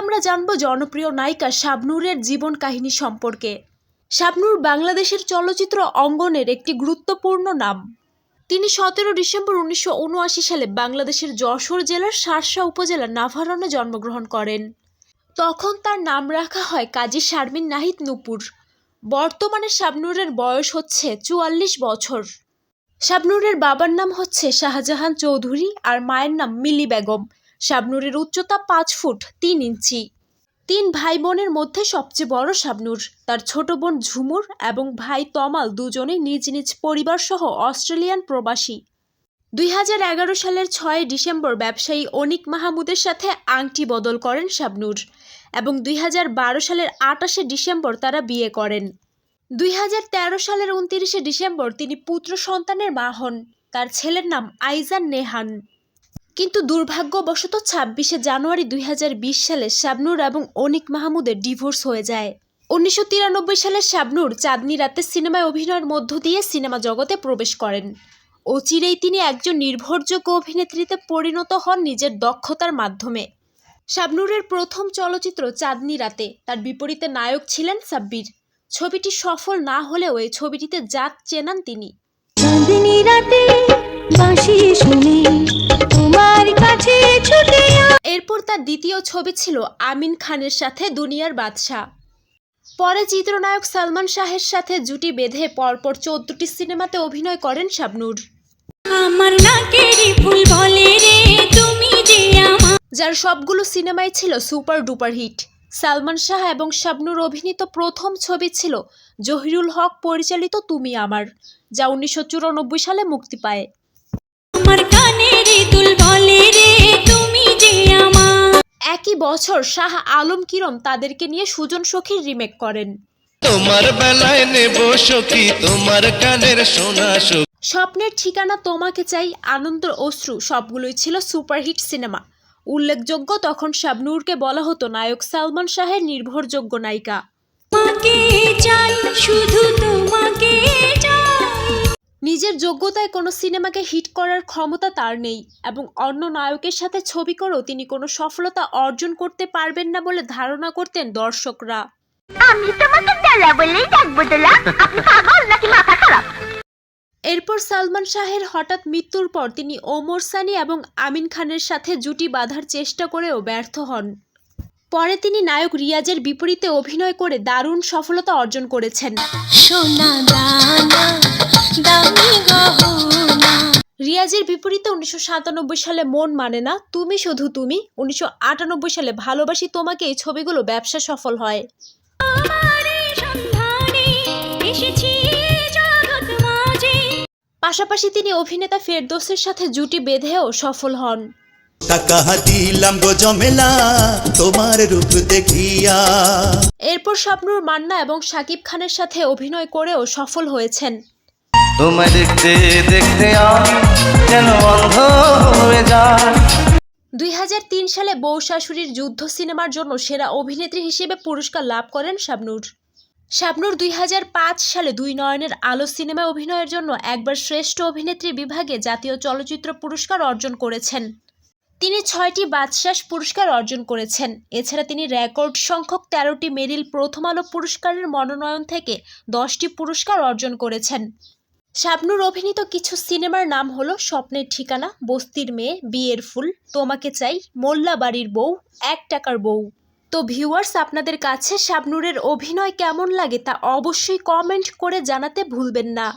আমরা জানব জনপ্রিয় নায়িকা শাবনূরের জীবন কাহিনী সম্পর্কে। শাবনূর বাংলাদেশের চলচ্চিত্র অঙ্গনের একটি গুরুত্বপূর্ণ নাম। তিনি সতেরো ডিসেম্বর উনিশশো উনআশি সালে বাংলাদেশের যশোর জেলার শার্শা উপজেলার নাভারণে জন্মগ্রহণ করেন। তখন তার নাম রাখা হয় কাজী শারমিন নাহিদ নুপুর। বর্তমানে শাবনূরের বয়স হচ্ছে চুয়াল্লিশ বছর। শাবনুরের বাবার নাম হচ্ছে শাহজাহান চৌধুরী আর মায়ের নাম মিলি বেগম। শাবনূরের উচ্চতা পাঁচ ফুট তিন ইঞ্চি। তিন ভাই বোনের মধ্যে সবচেয়ে বড় শাবনুর। তার ছোট বোন ঝুমুর এবং ভাই তমাল দুজনেই নিজ নিজ পরিবার সহ অস্ট্রেলিয়ান প্রবাসী। দুই হাজার এগারো সালের ছয় ডিসেম্বর ব্যবসায়ী অনিক মাহমুদের সাথে আংটি বদল করেন শাবনূর এবং দুই হাজার বারো সালের আটাশে ডিসেম্বর তারা বিয়ে করেন। দুই হাজার তেরো সালের উনতিরিশে ডিসেম্বর তিনি পুত্র সন্তানের মা হন। তার ছেলের নাম আইজান নেহান। কিন্তু দুর্ভাগ্যবশত ছাব্বিশে জানুয়ারি দুই হাজার বিশ সালে শাবনূর এবং অনিক মাহমুদের ডিভোর্স হয়ে যায়। উনিশশো তিরানব্বই সালে শাবনূর চাঁদনি রাতে সিনেমায় অভিনয়ের মধ্য দিয়ে সিনেমা জগতে প্রবেশ করেন। অচিরেই তিনি একজন নির্ভরযোগ্য অভিনেত্রীতে পরিণত হন নিজের দক্ষতার মাধ্যমে। শাবনূরের প্রথম চলচ্চিত্র চাঁদনি রাতে, তার বিপরীতে নায়ক ছিলেন সাব্বির। ছবিটি সফল না হলেও এই ছবিটিতে জাত চেনান তিনি। রাতে বাঁশি শুনে তোমার কাছে ছুটে এরপর তার দ্বিতীয় ছবি ছিল আমিন খানের সাথে দুনিয়ার বাদশাহ। পরে চিত্রনায়ক সালমান শাহের সাথে জুটি বেঁধে পরপর চোদ্দটি সিনেমাতে অভিনয় করেন শাবনুর। আমার ফুল বলে রে তুমি যে যার সবগুলো সিনেমাই ছিল super duper hit. Salman Shah এবং শাবনুর অভিনীত প্রথম ছবি ছিল জহিরুল হক পরিচালিত তুমি আমার যা উনিশশো চুরানব্বই সালে মুক্তি পায়। একই বছর শাহ আলম কিরম তাদেরকে নিয়ে সুজন সখীর রিমেক করেন। তোমার বেলায় নেব সখী তোমার কানের সোনা স্বপ্নের ঠিকানা তোমাকে চাই আনন্দ অশ্রু সবগুলোই ছিল সুপারহিট সিনেমা। উল্লেখযোগ্য তখন শাবনূরকে বলা হতো নায়ক সালমান শাহের নির্ভরযোগ্য নায়িকা। তোমাকে চাই শুধু তোমাকে চাই। নিজের যোগ্যতায় কোনো সিনেমাকে হিট করার ক্ষমতা তার নেই এবং অন্য নায়কের সাথে ছবি করেও তিনি কোনো সফলতা অর্জন করতে পারবেন না বলে ধারণা করতেন দর্শকরা। আমি তোমাকে দোলা বলেই ডাকবো দোলা আপনি পাগল নাকি মাথা খারাপ? এরপর সালমান শাহের হঠাৎ মৃত্যুর পর তিনি ওমর সানি এবং আমিন খানের সাথে জুটি বাঁধার চেষ্টা করেও ব্যর্থ হন। পরে তিনি নায়ক রিয়াজের বিপরীতে অভিনয় করে দারুণ সফলতা অর্জন করেছেন। সোনা দানা রিয়াজের বিপরীতে উনিশশো সাতানব্বই সালে মন মানে না তুমি শুধু তুমি। উনিশশো আটানব্বই সালে ভালোবাসি তোমাকে এই ছবিগুলো ব্যবসা সফল হয়। আমারে সন্ধানে এসেছি জগৎ মাঝে। পাশাপাশি তিনি অভিনেতা ফেরদৌসের সাথে জুটি বেঁধেও সফল হন। টাকা দিলাম গো জমেলা তোমার রূপ দেখিয়া। এরপর শাবনূর মান্না এবং শাকিব খানের সাথে অভিনয় করেও সফল হয়েছেন। তোমায় দেখতে দেখতে আমি অন্ধ হয়ে যায়। দুই হাজার তিন সালে বউ শাশুড়ির যুদ্ধ সিনেমার জন্য সেরা অভিনেত্রী হিসেবে পুরস্কার লাভ করেন শাবনূর। শাবনূর দুই সালে দুই নয়নের আলো সিনেমায় অভিনয়ের জন্য একবার শ্রেষ্ঠ অভিনেত্রী বিভাগে জাতীয় চলচ্চিত্র পুরস্কার অর্জন করেছেন। তিনি ছয়টি বাদশাস পুরস্কার অর্জন করেছেন। এছাড়া তিনি রেকর্ড সংখ্যক তেরোটি মেরিল প্রথম আলো পুরস্কারের মনোনয়ন থেকে দশটি পুরস্কার অর্জন করেছেন। শাবনূর অভিনীত কিছু সিনেমার নাম হলো স্বপ্নের ঠিকানা, বস্তির মেয়ে, বিয়ের ফুল, তোমাকে চাই, মোল্লা বাড়ির বউ, এক টাকার বউ। তো ভিউয়ার্স, আপনাদের কাছে শাবনুরের অভিনয় কেমন লাগে তা অবশ্যই কমেন্ট করে জানাতে ভুলবেন না।